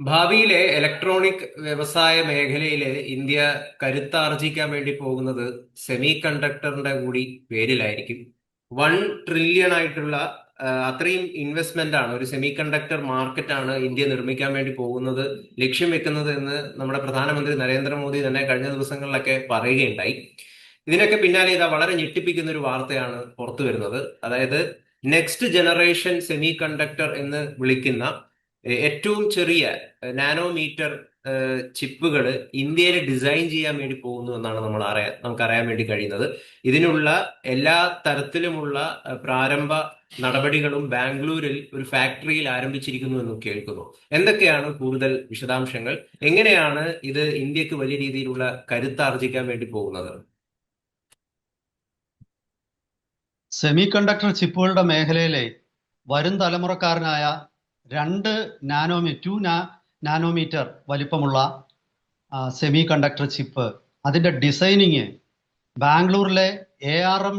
ഭാവിയിലെ ഇലക്ട്രോണിക് വ്യവസായ മേഖലയിൽ ഇന്ത്യ കരുത്താർജിക്കാൻ വേണ്ടി പോകുന്നത് സെമി കണ്ടക്ടറിന്റെ കൂടി പേരിലായിരിക്കും. വൺ ട്രില്യൺ ആയിട്ടുള്ള അത്രയും ഇൻവെസ്റ്റ്മെന്റ് ആണ് ഒരു സെമി കണ്ടക്ടർ മാർക്കറ്റ് ആണ് ഇന്ത്യ നിർമ്മിക്കാൻ വേണ്ടി പോകുന്നത് ലക്ഷ്യം വെക്കുന്നത് എന്ന് നമ്മുടെ പ്രധാനമന്ത്രി നരേന്ദ്രമോദി തന്നെ കഴിഞ്ഞ ദിവസങ്ങളിലൊക്കെ പറയുകയുണ്ടായി. ഇതിനൊക്കെ പിന്നാലെ ഇതാ വളരെ ഞെട്ടിപ്പിക്കുന്ന ഒരു വാർത്തയാണ് പുറത്തു വരുന്നത് അതായത് നെക്സ്റ്റ് ജനറേഷൻ സെമി കണ്ടക്ടർ എന്ന് വിളിക്കുന്ന ഏറ്റവും ചെറിയ നാനോമീറ്റർ ചിപ്പുകൾ ഇന്ത്യയിൽ ഡിസൈൻ ചെയ്യാൻ വേണ്ടി പോകുന്നു എന്നാണ് നമ്മൾ അറിയാൻ നമുക്ക് അറിയാൻ വേണ്ടി കഴിയുന്നത്. ഇതിനുള്ള എല്ലാ തരത്തിലുമുള്ള പ്രാരംഭ നടപടികളും ബാംഗ്ലൂരിൽ ഒരു ഫാക്ടറിയിൽ ആരംഭിച്ചിരിക്കുന്നു എന്ന് കേൾക്കുന്നു. എന്തൊക്കെയാണ് കൂടുതൽ വിശദാംശങ്ങൾ? എങ്ങനെയാണ് ഇത് ഇന്ത്യയ്ക്ക് വലിയ രീതിയിലുള്ള കരുത്താർജിക്കാൻ വേണ്ടി പോകുന്നത്? സെമി കണ്ടക്ടർ ചിപ്പുകളുടെ മേഖലയിലെ വരും തലമുറക്കാരനായ രണ്ട് നാനോമീ ടു നാനോമീറ്റർ വലിപ്പമുള്ള സെമി കണ്ടക്ടർ ചിപ്പ് അതിന്റെ ഡിസൈനിങ് ബാംഗ്ലൂരിലെ A R M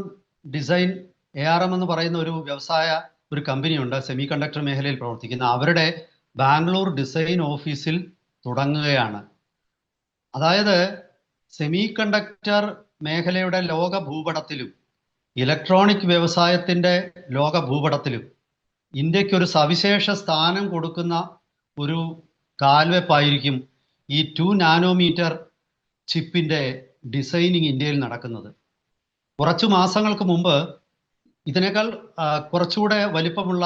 design A R M എന്ന് പറയുന്ന ഒരു വ്യവസായ ഒരു കമ്പനിയുണ്ട് സെമി കണ്ടക്ടർ മേഖലയിൽ പ്രവർത്തിക്കുന്ന. അവരുടെ ബാംഗ്ലൂർ ഡിസൈൻ ഓഫീസിൽ തുടങ്ങുകയാണ്. അതായത് സെമി കണ്ടക്ടർ മേഖലയുടെ ലോക ഭൂപടത്തിലും ഇലക്ട്രോണിക് വ്യവസായത്തിന്റെ ലോക ഭൂപടത്തിലും ഇന്ത്യയ്ക്ക് ഒരു സവിശേഷ സ്ഥാനം കൊടുക്കുന്ന ഒരു കാൽവെപ്പായിരിക്കും ഈ ടു നാനോമീറ്റർ ചിപ്പിന്റെ ഡിസൈനിങ് ഇന്ത്യയിൽ നടക്കുന്നത്. കുറച്ചു മാസങ്ങൾക്ക് മുമ്പ് ഇതിനേക്കാൾ കുറച്ചുകൂടെ വലിപ്പമുള്ള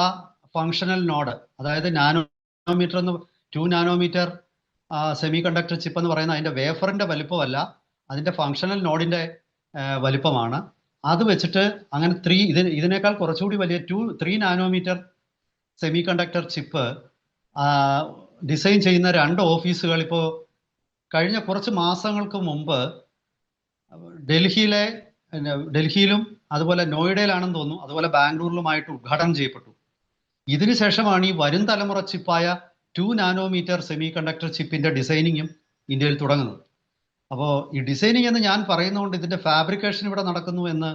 ഫങ്ഷണൽ നോഡ് അതായത് നാനോമീറ്റർ എന്ന് two nanometre semi conductor chip എന്ന് പറയുന്ന അതിന്റെ വേഫറിന്റെ വലിപ്പമല്ല അതിന്റെ ഫങ്ഷണൽ നോഡിന്റെ വലിപ്പമാണ്. അത് വെച്ചിട്ട് അങ്ങനെ ത്രീ ഇതിന് ഇതിനേക്കാൾ കുറച്ചുകൂടി വലിയ two three nanometre semi conductor chip design ചെയ്യുന്ന രണ്ട് ഓഫീസുകൾ ഇപ്പോൾ കഴിഞ്ഞ കുറച്ച് മാസങ്ങൾക്ക് മുമ്പ് ഡൽഹിയിലെ ഡൽഹിയിലും അതുപോലെ നോയിഡയിലാണെന്ന് തോന്നുന്നു അതുപോലെ ബാംഗ്ലൂരിലുമായിട്ട് ഉദ്ഘാടനം ചെയ്യപ്പെട്ടു. ഇതിനുശേഷമാണ് ഈ വരും തലമുറ ചിപ്പായ ടു നാനോമീറ്റർ സെമി കണ്ടക്ടർ ചിപ്പിന്റെ ഡിസൈനിങ്ങും ഇന്ത്യയിൽ തുടങ്ങുന്നത്. അപ്പോൾ ഈ ഡിസൈനിങ് എന്ന് ഞാൻ പറയുന്നതുകൊണ്ട് ഇതിന്റെ ഫാബ്രിക്കേഷൻ ഇവിടെ നടക്കുന്നു എന്ന്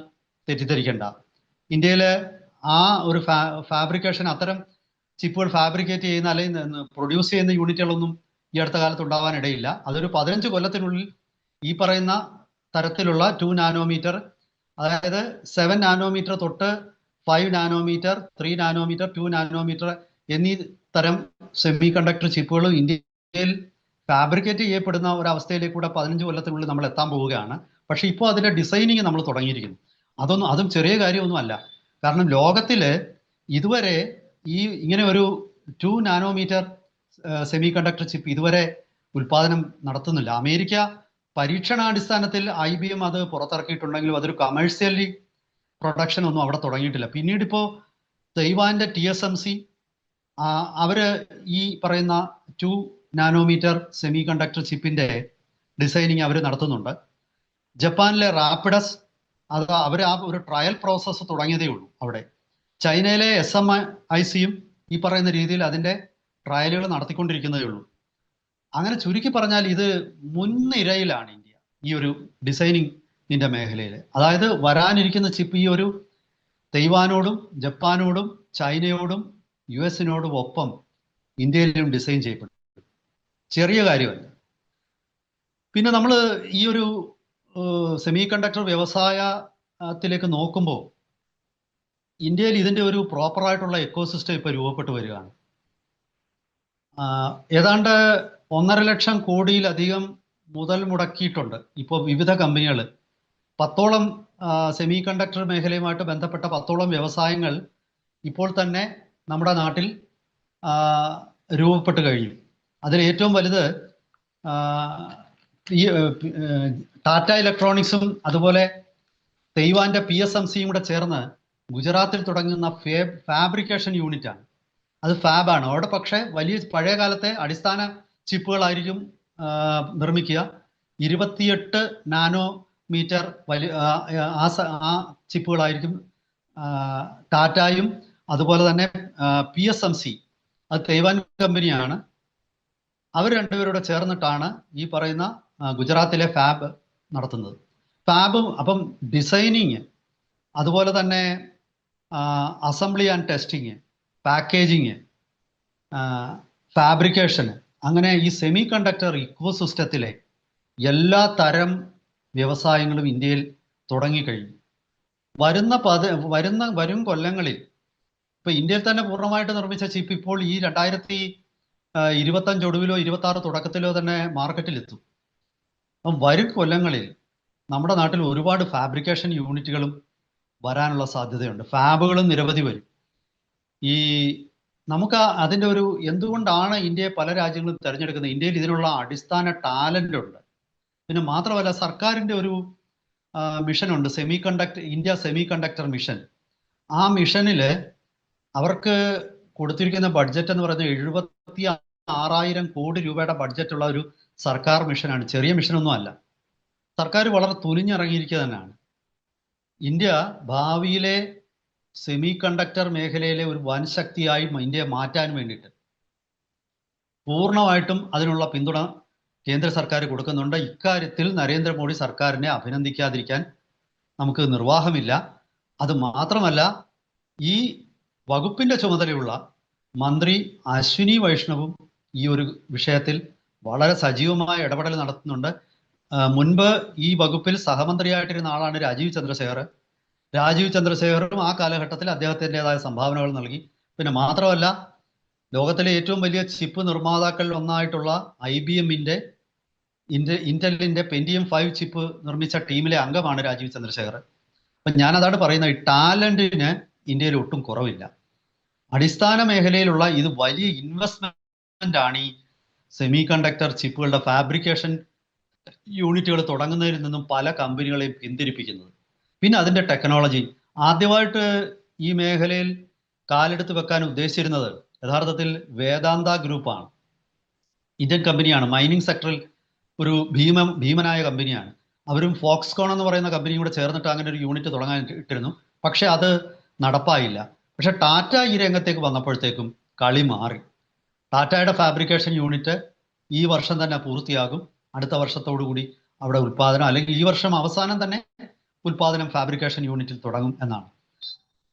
തെറ്റിദ്ധരിക്കേണ്ട. ഇന്ത്യയിലെ ആ ഒരു ഫാബ്രിക്കേഷൻ അത്തരം ചിപ്പുകൾ ഫാബ്രിക്കേറ്റ് ചെയ്യുന്ന അല്ലെങ്കിൽ പ്രൊഡ്യൂസ് ചെയ്യുന്ന യൂണിറ്റുകളൊന്നും ഈ അടുത്ത കാലത്ത് ഉണ്ടാവാൻ ഇടയില്ല. അതൊരു പതിനഞ്ച് കൊല്ലത്തിനുള്ളിൽ ഈ പറയുന്ന തരത്തിലുള്ള ടു നാനോമീറ്റർ അതായത് സെവൻ നാനോമീറ്റർ തൊട്ട് five nanometre three nanometre two nanometre എന്നീ തരം സെമി കണ്ടക്ടർ ചിപ്പുകളും ഇന്ത്യയിൽ ഫാബ്രിക്കേറ്റ് ചെയ്യപ്പെടുന്ന ഒരു അവസ്ഥയിലേക്ക് കൂടെ പതിനഞ്ച് കൊല്ലത്തിനുള്ളിൽ നമ്മൾ എത്താൻ പോവുകയാണ്. പക്ഷെ ഇപ്പോൾ അതിന്റെ ഡിസൈനിങ് നമ്മൾ തുടങ്ങിയിരിക്കുന്നു. അതൊന്നും അതും ചെറിയ കാര്യമൊന്നും അല്ല കാരണം ലോകത്തിൽ ഇതുവരെ ഈ ഇങ്ങനെ ഒരു two nanometre semi conductor chip ഇതുവരെ ഉൽപാദനം നടത്തുന്നില്ല. അമേരിക്ക പരീക്ഷണാടിസ്ഥാനത്തിൽ ഐ ബി എം അത് പുറത്തിറക്കിയിട്ടുണ്ടെങ്കിലും അതൊരു കമേഴ്സ്യലി പ്രൊഡക്ഷൻ ഒന്നും അവിടെ തുടങ്ങിയിട്ടില്ല. പിന്നീട് ഇപ്പോൾ തൈവാന്റെ ടി എസ് എം സി അവർ ഈ പറയുന്ന ടു നാനോമീറ്റർ സെമി കണ്ടക്ടർ ചിപ്പിന്റെ ഡിസൈനിങ് അവർ നടത്തുന്നുണ്ട്. ജപ്പാനിലെ റാപ്പിഡസ് അത് അവർ ആ ഒരു ട്രയൽ പ്രോസസ്സ് തുടങ്ങിയതേ ഉള്ളൂ അവിടെ. ചൈനയിലെ എസ് എം ഐ സിയും ഈ പറയുന്ന രീതിയിൽ അതിന്റെ ട്രയലുകൾ നടത്തിക്കൊണ്ടിരിക്കുന്നതേ ഉള്ളൂ. അങ്ങനെ ചുരുക്കി പറഞ്ഞാൽ ഇത് മുൻനിരയിലാണ് ഇന്ത്യ ഈ ഒരു ഡിസൈനിങ്ങിന്റെ മേഖലയിൽ അതായത് വരാനിരിക്കുന്ന ചിപ്പ് ഈ ഒരു തൈവാനോടും ജപ്പാനോടും ചൈനയോടും യു എസിനോടും ഒപ്പം ഇന്ത്യയിലും ഡിസൈൻ ചെയ്യപ്പെടും. ചെറിയ കാര്യമല്ല. പിന്നെ നമ്മൾ ഈ ഒരു സെമി കണ്ടക്ടർ വ്യവസായത്തിലേക്ക് നോക്കുമ്പോൾ ഇന്ത്യയിൽ ഇതിന്റെ ഒരു പ്രോപ്പറായിട്ടുള്ള എക്കോസിസ്റ്റം ഇപ്പോൾ രൂപപ്പെട്ടു വരികയാണ്. ഏതാണ്ട് ഒന്നര ലക്ഷം കോടിയിലധികം മുതൽ മുടക്കിയിട്ടുണ്ട് ഇപ്പോൾ വിവിധ കമ്പനികൾ പത്തോളം സെമി കണ്ടക്ടർ മേഖലയുമായിട്ട് ബന്ധപ്പെട്ട പത്തോളം വ്യവസായങ്ങൾ ഇപ്പോൾ തന്നെ നമ്മുടെ നാട്ടിൽ രൂപപ്പെട്ടു കഴിഞ്ഞു. അതിൽ ഏറ്റവും വലുത് ഈ ടാറ്റ ഇലക്ട്രോണിക്സും അതുപോലെ തെയ്വാന്റെ പി എസ് എം സിയും കൂടെ ചേർന്ന് ഗുജറാത്തിൽ തുടങ്ങുന്ന ഫേബ് ഫാബ്രിക്കേഷൻ യൂണിറ്റ് ആണ് അത് ഫാബാണ്. അവിടെ പക്ഷേ വലിയ പഴയ കാലത്തെ അടിസ്ഥാന ചിപ്പുകളായിരിക്കും നിർമ്മിക്കുക. ഇരുപത്തിയെട്ട് നാനോ മീറ്റർ വലിയ ആ, ആ ചിപ്പുകളായിരിക്കും ടാറ്റായും അതുപോലെ തന്നെ പി എസ് എം സി. അത് തൈവാൻ കമ്പനിയാണ്. അവർ രണ്ടുപേരോട് ചേർന്നിട്ടാണ് ഈ പറയുന്ന ഗുജറാത്തിലെ ഫാബ് നടത്തുന്നത്. ഫാബും അപ്പം ഡിസൈനിങ് അതുപോലെ തന്നെ assembly and testing packaging fabrication അങ്ങനെ ഈ സെമി കണ്ടക്ടർ ഇക്കോസിസ്റ്റത്തിലെ എല്ലാ തരം വ്യവസായങ്ങളും ഇന്ത്യയിൽ തുടങ്ങിക്കഴിഞ്ഞു. വരുന്ന പത വരുന്ന വരും കൊല്ലങ്ങളിൽ ഇപ്പൊ ഇന്ത്യയിൽ തന്നെ പൂർണമായിട്ട് നിർമ്മിച്ച ചിപ്പ് ഇപ്പോൾ ഈ രണ്ടായിരത്തി ഇരുപത്തഞ്ച് ഒടുവിലോ ഇരുപത്തി ആറ് തുടക്കത്തിലോ തന്നെ മാർക്കറ്റിലെത്തും. അപ്പം വരും കൊല്ലങ്ങളിൽ നമ്മുടെ നാട്ടിൽ ഒരുപാട് ഫാബ്രിക്കേഷൻ യൂണിറ്റുകളും വരാനുള്ള സാധ്യതയുണ്ട്. ഫാബുകളും നിരവധി വരും. ഈ നമുക്ക് അതിന്റെ ഒരു എന്തുകൊണ്ടാണ് ഇന്ത്യയെ പല രാജ്യങ്ങളും തിരഞ്ഞെടുക്കുന്നത്? ഇന്ത്യയിൽ ഇതിനുള്ള അടിസ്ഥാന ടാലന്റ് ഉണ്ട്. പിന്നെ മാത്രമല്ല സർക്കാരിന്റെ ഒരു മിഷനുണ്ട്. Semi conductor India semi conductor mission. ആ മിഷനിൽ അവർക്ക് കൊടുത്തിരിക്കുന്ന ബഡ്ജറ്റ് എന്ന് പറയുന്നത് എഴുപത്തി ആറായിരം കോടി രൂപയുടെ ബഡ്ജറ്റ് ഉള്ള ഒരു സർക്കാർ മിഷനാണ്. ചെറിയ മിഷനൊന്നും അല്ല. സർക്കാർ വളരെ തുനിഞ്ഞിറങ്ങിയിരിക്കുക തന്നെയാണ്. ഇന്ത്യ ഭാവിയിലെ സെമി കണ്ടക്ടർ മേഖലയിലെ ഒരു വൻ ശക്തിയായി ഇന്ത്യയെ മാറ്റാൻ വേണ്ടിയിട്ട് പൂർണമായിട്ടും അതിനുള്ള പിന്തുണ കേന്ദ്ര സർക്കാർ കൊടുക്കുന്നുണ്ട്. ഇക്കാര്യത്തിൽ നരേന്ദ്രമോദി സർക്കാരിനെ അഭിനന്ദിക്കാതിരിക്കാൻ നമുക്ക് നിർവാഹമില്ല. അത് മാത്രമല്ല ഈ വകുപ്പിന്റെ ചുമതലയുള്ള മന്ത്രി അശ്വിനി വൈഷ്ണവും ഈ ഒരു വിഷയത്തിൽ വളരെ സജീവമായ ഇടപെടൽ നടത്തുന്നുണ്ട്. മുൻപ് ഈ വകുപ്പിൽ സഹമന്ത്രിയായിട്ടിരുന്ന ആളാണ് രാജീവ് ചന്ദ്രശേഖർ. രാജീവ് ചന്ദ്രശേഖറും ആ കാലഘട്ടത്തിൽ അദ്ദേഹത്തിന്റെതായ സംഭാവനകൾ നൽകി. പിന്നെ മാത്രമല്ല ലോകത്തിലെ ഏറ്റവും വലിയ ചിപ്പ് നിർമ്മാതാക്കളിൽ ഒന്നായിട്ടുള്ള ഐ ബി എമ്മിന്റെ ഇന്റെ ഇന്റലിന്റെ പെൻഡിയം ഫൈവ് ചിപ്പ് നിർമ്മിച്ച ടീമിലെ അംഗമാണ് രാജീവ് ചന്ദ്രശേഖർ. അപ്പം ഞാനതാണ് പറയുന്നത് ഈ ടാലന്റിന് ഇന്ത്യയിൽ ഒട്ടും കുറവില്ല. അടിസ്ഥാന മേഖലയിലുള്ള ഇത് വലിയ ഇൻവെസ്റ്റ്മെന്റ് ആണ് ഈ സെമി കണ്ടക്ടർ ചിപ്പുകളുടെ ഫാബ്രിക്കേഷൻ യൂണിറ്റുകൾ തുടങ്ങുന്നതിൽ നിന്നും പല കമ്പനികളെയും പിന്തിരിപ്പിക്കുന്നത് പിന്നെ അതിന്റെ ടെക്നോളജി ആദ്യമായിട്ട് ഈ മേഖലയിൽ കാലെടുത്ത് വെക്കാൻ ഉദ്ദേശിച്ചിരുന്നത് യഥാർത്ഥത്തിൽ വേദാന്ത ഗ്രൂപ്പാണ് ഇന്ത്യൻ കമ്പനിയാണ് മൈനിങ് സെക്ടറിൽ ഒരു ഭീമ ഭീമനായ കമ്പനിയാണ് അവരും ഫോക്സ്കോൺ എന്ന് പറയുന്ന കമ്പനിയും കൂടെ ചേർന്നിട്ട് അങ്ങനെ ഒരു യൂണിറ്റ് തുടങ്ങാൻ ഇട്ടിരുന്നു. പക്ഷെ അത് നടപ്പായില്ല. പക്ഷെ ടാറ്റ ഈ രംഗത്തേക്ക് വന്നപ്പോഴത്തേക്കും കളി മാറി. ടാറ്റയുടെ ഫാബ്രിക്കേഷൻ യൂണിറ്റ് ഈ വർഷം തന്നെ പൂർത്തിയാകും. അടുത്ത വർഷത്തോടു കൂടി അവിടെ ഉൽപാദനം അല്ലെങ്കിൽ ഈ വർഷം അവസാനം തന്നെ ഉൽപാദനം ഫാബ്രിക്കേഷൻ യൂണിറ്റിൽ തുടങ്ങും എന്നാണ്.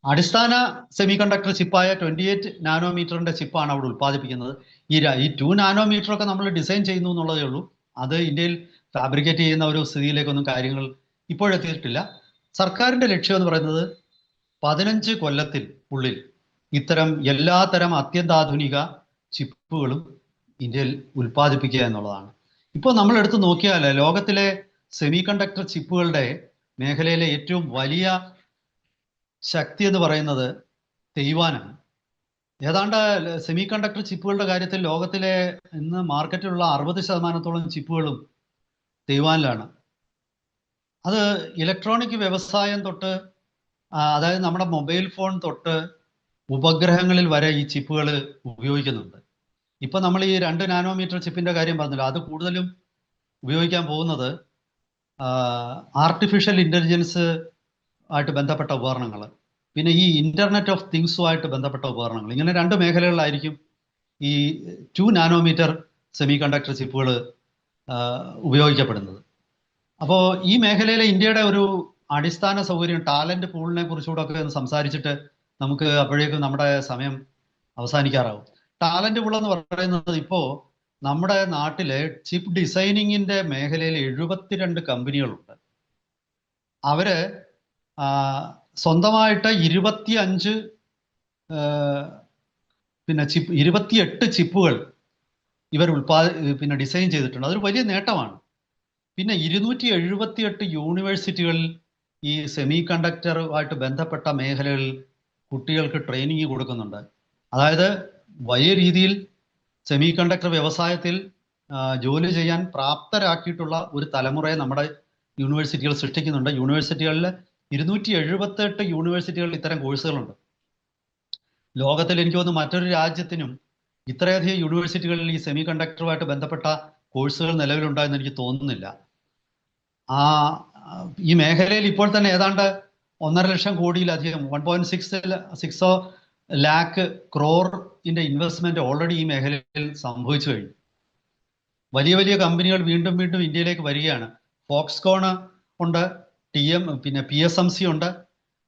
അടിസ്ഥാന സെമി കണ്ടക്ടർ ചിപ്പായ ട്വന്റി എയ്റ്റ് നാനോമീറ്ററിന്റെ ചിപ്പാണ് അവിടെ ഉൽപ്പാദിപ്പിക്കുന്നത്. ഈ ഈ ടു നാനോമീറ്റർ ഒക്കെ നമ്മൾ ഡിസൈൻ ചെയ്യുന്നു എന്നുള്ളതേ ഉള്ളൂ. അത് ഇന്ത്യയിൽ ഫാബ്രിക്കേറ്റ് ചെയ്യുന്ന ഒരു സ്ഥിതിയിലേക്കൊന്നും കാര്യങ്ങൾ ഇപ്പോഴെത്തിയിട്ടില്ല സർക്കാരിന്റെ ലക്ഷ്യം എന്ന് പറയുന്നത് പതിനഞ്ച് കൊല്ലത്തിൽ ഉള്ളിൽ ഇത്തരം എല്ലാത്തരം അത്യന്താധുനിക ചിപ്പുകളും ഇന്ത്യയിൽ ഉൽപ്പാദിപ്പിക്കുക എന്നുള്ളതാണ്. ഇപ്പോൾ നമ്മൾ എടുത്ത് നോക്കിയാൽ ലോകത്തിലെ സെമി കണ്ടക്ടർ ചിപ്പുകളുടെ മേഖലയിലെ ഏറ്റവും വലിയ ശക്തി എന്ന് പറയുന്നത് തെയ്വാനാണ്. ഏതാണ്ട് സെമി കണ്ടക്ടർ ചിപ്പുകളുടെ കാര്യത്തിൽ ലോകത്തിലെ ഇന്ന് മാർക്കറ്റിലുള്ള അറുപത് ശതമാനത്തോളം ചിപ്പുകളും തെയ്വാനിലാണ്. അത് ഇലക്ട്രോണിക് വ്യവസായം തൊട്ട് അതായത് നമ്മുടെ മൊബൈൽ ഫോൺ തൊട്ട് ഉപഗ്രഹങ്ങളിൽ വരെ ഈ ചിപ്പുകൾ ഉപയോഗിക്കുന്നുണ്ട്. ഇപ്പൊ നമ്മൾ ഈ രണ്ട് നാനോമീറ്റർ ചിപ്പിന്റെ കാര്യം പറഞ്ഞല്ലോ. അത് കൂടുതലും ഉപയോഗിക്കാൻ പോകുന്നത് ആർട്ടിഫിഷ്യൽ ഇന്റലിജൻസ് ആയിട്ട് ബന്ധപ്പെട്ട ഉപകരണങ്ങൾ പിന്നെ ഈ ഇന്റർനെറ്റ് ഓഫ് തിങ്സുമായിട്ട് ബന്ധപ്പെട്ട ഉപകരണങ്ങൾ ഇങ്ങനെ രണ്ട് മേഖലകളിലായിരിക്കും ഈ ടു നാനോമീറ്റർ സെമി കണ്ടക്ടർ ചിപ്പുകൾ ഉപയോഗിക്കപ്പെടുന്നത്. അപ്പോൾ ഈ മേഖലയിലെ ഇന്ത്യയുടെ ഒരു അടിസ്ഥാന സൗകര്യം ടാലന്റ് പൂളിനെ കുറിച്ചുകൂടെ ഒക്കെ ഒന്ന് സംസാരിച്ചിട്ട് നമുക്ക് അപ്പോഴേക്കും നമ്മുടെ സമയം അവസാനിക്കാറാവും. ടാലന്റ് എന്ന് പറയുന്നത് ഇപ്പോ നമ്മുടെ നാട്ടിലെ ചിപ്പ് ഡിസൈനിങ്ങിന്റെ മേഖലയിൽ എഴുപത്തിരണ്ട് കമ്പനികളുണ്ട്. അവർ സ്വന്തമായിട്ട് ഇരുപത്തി അഞ്ച് പിന്നെ ചിപ്പ് ഇരുപത്തിയെട്ട് ചിപ്പുകൾ ഇവർ ഉൽപാദ പിന്നെ ഡിസൈൻ ചെയ്തിട്ടുണ്ട്. അതൊരു വലിയ നേട്ടമാണ്. പിന്നെ ഇരുന്നൂറ്റി എഴുപത്തിയെട്ട് യൂണിവേഴ്സിറ്റികളിൽ ഈ സെമി കണ്ടക്ടറുമായിട്ട് ബന്ധപ്പെട്ട മേഖലകളിൽ കുട്ടികൾക്ക് ട്രെയിനിങ് കൊടുക്കുന്നുണ്ട്. അതായത് വലിയ രീതിയിൽ സെമി കണ്ടക്ടർ വ്യവസായത്തിൽ ജോലി ചെയ്യാൻ പ്രാപ്തരാക്കിയിട്ടുള്ള ഒരു തലമുറയെ നമ്മുടെ യൂണിവേഴ്സിറ്റികൾ സൃഷ്ടിക്കുന്നുണ്ട്. യൂണിവേഴ്സിറ്റികളിൽ ഇരുന്നൂറ്റി എഴുപത്തെട്ട് യൂണിവേഴ്സിറ്റികളിൽ ഇത്തരം കോഴ്സുകളുണ്ട് ലോകത്തിൽ എനിക്ക് തോന്നുന്നു മറ്റൊരു രാജ്യത്തിനും ഇത്രയധികം യൂണിവേഴ്സിറ്റികളിൽ ഈ സെമി കണ്ടക്ടറുമായിട്ട് ബന്ധപ്പെട്ട കോഴ്സുകൾ നിലവിലുണ്ടായെന്ന് എനിക്ക് തോന്നുന്നില്ല. ആ ഈ മേഖലയിൽ ഇപ്പോൾ തന്നെ ഏതാണ്ട് ഒന്നര ലക്ഷം കോടിയിലധികം വൺ പോയിന്റ് സിക്സ് സിക്സോ ലാക്ക് ക്രോറിന്റെ ഇൻവെസ്റ്റ്മെന്റ് ഓൾറെഡി ഈ മേഖലയിൽ സംഭവിച്ചു കഴിഞ്ഞു. വലിയ വലിയ കമ്പനികൾ വീണ്ടും വീണ്ടും ഇന്ത്യയിലേക്ക് വരികയാണ്. ഫോക്സ്കോണ് ഉണ്ട് ടി എം പിന്നെ പി എസ് എം സി ഉണ്ട്.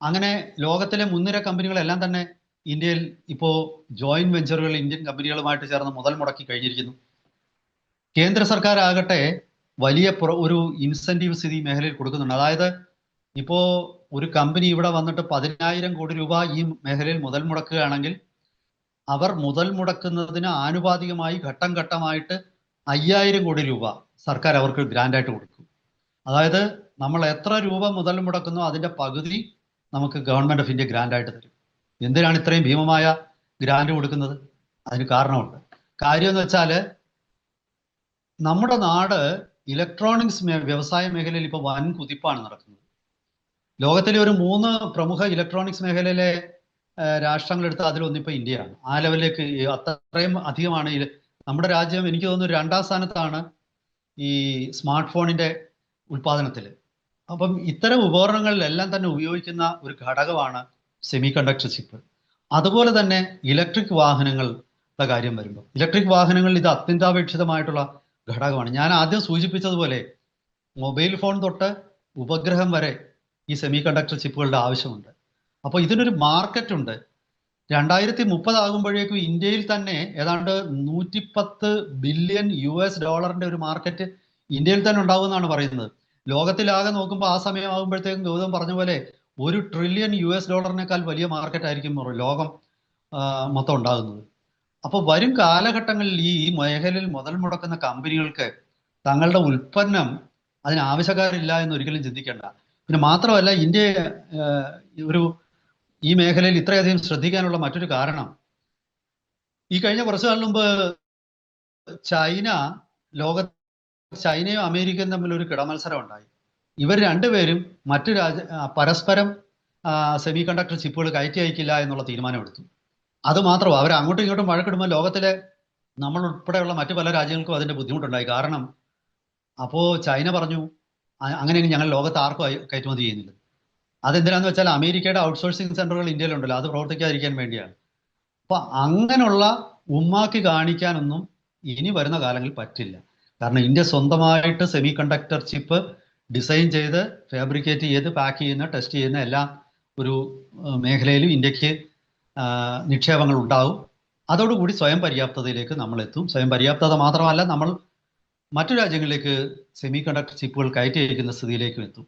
അങ്ങനെ ലോകത്തിലെ മുൻനിര കമ്പനികളെല്ലാം തന്നെ ഇന്ത്യയിൽ ഇപ്പോൾ ജോയിന്റ് വെഞ്ചറുകൾ ഇന്ത്യൻ കമ്പനികളുമായിട്ട് ചേർന്ന് മുതൽ മുടക്കി കഴിഞ്ഞിരിക്കുന്നു. കേന്ദ്ര സർക്കാർ ആകട്ടെ വലിയ ഒരു ഇൻസെന്റീവ്സ് ഈ മേഖലയിൽ കൊടുക്കുന്നുണ്ട്. അതായത് ഇപ്പോ ഒരു കമ്പനി ഇവിടെ വന്നിട്ട് പതിനായിരം കോടി രൂപ ഈ മേഖലയിൽ മുതൽ മുടക്കുകയാണെങ്കിൽ അവർ മുതൽ മുടക്കുന്നതിന് ആനുപാതികമായി ഘട്ടം ഘട്ടമായിട്ട് അയ്യായിരം കോടി രൂപ സർക്കാർ അവർക്ക് ഗ്രാൻഡായിട്ട് കൊടുക്കും. അതായത് നമ്മൾ എത്ര രൂപ മുതൽ മുടക്കുന്നോ അതിന്റെ പകുതി നമുക്ക് ഗവൺമെന്റ് ഓഫ് ഇന്ത്യ ഗ്രാൻഡായിട്ട് തരും. എന്തിനാണ് ഇത്രയും ഭീമമായ ഗ്രാൻഡ് കൊടുക്കുന്നത്? അതിന് കാരണമുണ്ട്. കാര്യം എന്ന് വെച്ചാൽ നമ്മുടെ നാട് ഇലക്ട്രോണിക്സ് വ്യവസായ മേഖലയിൽ ഇപ്പോൾ വൻ കുതിപ്പാണ് നടക്കുന്നത്. ലോകത്തിലെ ഒരു മൂന്ന് പ്രമുഖ ഇലക്ട്രോണിക്സ് മേഖലയിലെ രാഷ്ട്രങ്ങളെടുത്ത് അതിലൊന്നിപ്പോൾ ഇന്ത്യയാണ്. ആ ലെവലിലേക്ക് അത്രയും അധികമാണ് നമ്മുടെ രാജ്യം എനിക്ക് തോന്നുന്നു രണ്ടാം സ്ഥാനത്താണ് ഈ സ്മാർട്ട് ഫോണിന്റെ ഉൽപാദനത്തിൽ അപ്പം ഇത്തരം ഉപകരണങ്ങളിലെല്ലാം തന്നെ ഉപയോഗിക്കുന്ന ഒരു ഘടകമാണ് സെമി കണ്ടക്ടർ ചിപ്പ് അതുപോലെ തന്നെ ഇലക്ട്രിക് വാഹനങ്ങളുടെ കാര്യം വരുമ്പോൾ ഇലക്ട്രിക് വാഹനങ്ങളിൽ ഇത് അത്യന്താപേക്ഷിതമായിട്ടുള്ള ഘടകമാണ്. ഞാൻ ആദ്യം സൂചിപ്പിച്ചതുപോലെ മൊബൈൽ ഫോൺ തൊട്ട് ഉപഗ്രഹം വരെ ഈ സെമി കണ്ടക്ടർ ചിപ്പുകളുടെ ആവശ്യമുണ്ട്. അപ്പോൾ ഇതിനൊരു മാർക്കറ്റ് ഉണ്ട് രണ്ടായിരത്തി മുപ്പതാകുമ്പോഴേക്കും ഇന്ത്യയിൽ തന്നെ ഏതാണ്ട് നൂറ്റിപ്പത്ത് ബില്യൺ യു എസ് ഡോളറിന്റെ ഒരു മാർക്കറ്റ് ഇന്ത്യയിൽ തന്നെ ഉണ്ടാവുമെന്നാണ് പറയുന്നത്. ലോകത്തിലാകെ നോക്കുമ്പോൾ ആ സമയമാകുമ്പോഴത്തേക്കും ഗൗതം പറഞ്ഞ പോലെ ഒരു ട്രില്യൺ യു എസ് ഡോളറിനേക്കാൾ വലിയ മാർക്കറ്റ് ആയിരിക്കും ലോകം മൊത്തം ഉണ്ടാകുന്നത്. അപ്പോൾ വരും കാലഘട്ടങ്ങളിൽ ഈ മേഖലയിൽ മുതൽ മുടക്കുന്ന കമ്പനികൾക്ക് തങ്ങളുടെ ഉൽപ്പന്നം അതിന് ആവശ്യക്കാരില്ല എന്ന് ഒരിക്കലും ചിന്തിക്കേണ്ട. പിന്നെ മാത്രമല്ല ഇന്ത്യ ഒരു ഈ മേഖലയിൽ ഇത്രയധികം ശ്രദ്ധിക്കാനുള്ള മറ്റൊരു കാരണം. ഈ കഴിഞ്ഞ കുറച്ചു കാലം മുമ്പ് ചൈന ലോക ചൈനയും അമേരിക്കയും തമ്മിൽ ഒരു കിടമത്സരം ഉണ്ടായി ഇവർ രണ്ടുപേരും മറ്റു രാജ പരസ്പരം സെമി കണ്ടക്ടർ ചിപ്പുകൾ കയറ്റി അയക്കില്ല എന്നുള്ള തീരുമാനമെടുത്തു. അത് മാത്രമോ അവർ അങ്ങോട്ടും ഇങ്ങോട്ടും വഴക്കിടുമ്പോൾ ലോകത്തിലെ നമ്മൾ ഉൾപ്പെടെയുള്ള മറ്റു പല രാജ്യങ്ങൾക്കും അതിന്റെ ബുദ്ധിമുട്ടുണ്ടായി. കാരണം അപ്പോ ചൈന പറഞ്ഞു "അ- അങ്ങനെയെങ്കിൽ ഞങ്ങൾ ലോകത്ത് ആർക്കും കയറ്റുമതി ചെയ്യുന്നില്ല. അതെന്തിനാന്ന് വെച്ചാൽ അമേരിക്കയുടെ ഔട്ട്സോഴ്സിംഗ് സെന്ററുകൾ ഇന്ത്യയിലുണ്ടല്ലോ അത് പ്രവർത്തിക്കാതിരിക്കാൻ വേണ്ടിയാണ്. അപ്പൊ അങ്ങനെയുള്ള ഉമ്മാക്കി കാണിക്കാനൊന്നും ഇനി വരുന്ന കാലങ്ങളിൽ പറ്റില്ല. കാരണം ഇന്ത്യ സ്വന്തമായിട്ട് സെമി കണ്ടക്ടർ ചിപ്പ് ഡിസൈൻ ചെയ്ത് ഫാബ്രിക്കേറ്റ് ചെയ്ത് പാക്ക് ചെയ്യുന്ന ടെസ്റ്റ് ചെയ്യുന്ന എല്ലാ ഒരു മേഖലയിലും ഇന്ത്യയ്ക്ക് നിക്ഷേപങ്ങൾ ഉണ്ടാവും. അതോടുകൂടി സ്വയം പര്യാപ്തതയിലേക്ക് നമ്മൾ എത്തും സ്വയം പര്യാപ്തത മാത്രമല്ല നമ്മൾ മറ്റു രാജ്യങ്ങളിലേക്ക് സെമി കണ്ടക്ടർ ചിപ്പുകൾ കയറ്റി അയക്കുന്ന സ്ഥിതിയിലേക്കും എത്തും.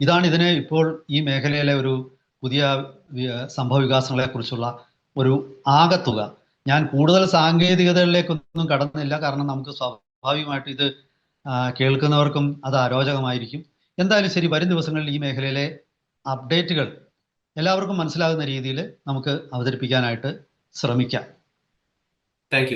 ഇതാണ് ഇതിനെ ഇപ്പോൾ ഈ മേഖലയിലെ ഒരു പുതിയ സംഭവ വികാസങ്ങളെ കുറിച്ചുള്ള ഒരു ആകത്തുക. ഞാൻ കൂടുതൽ സാങ്കേതികതകളിലേക്കൊന്നും കടന്നില്ല. കാരണം നമുക്ക് സ്വാഭാവികമായിട്ട് ഇത് കേൾക്കുന്നവർക്കും അത് അരോചകമായിരിക്കും. എന്തായാലും ശരി വരും ദിവസങ്ങളിൽ ഈ മേഖലയിലെ അപ്ഡേറ്റുകൾ എല്ലാവർക്കും മനസ്സിലാകുന്ന രീതിയിൽ നമുക്ക് അവതരിപ്പിക്കാനായിട്ട് ശ്രമിക്കാം. താങ്ക്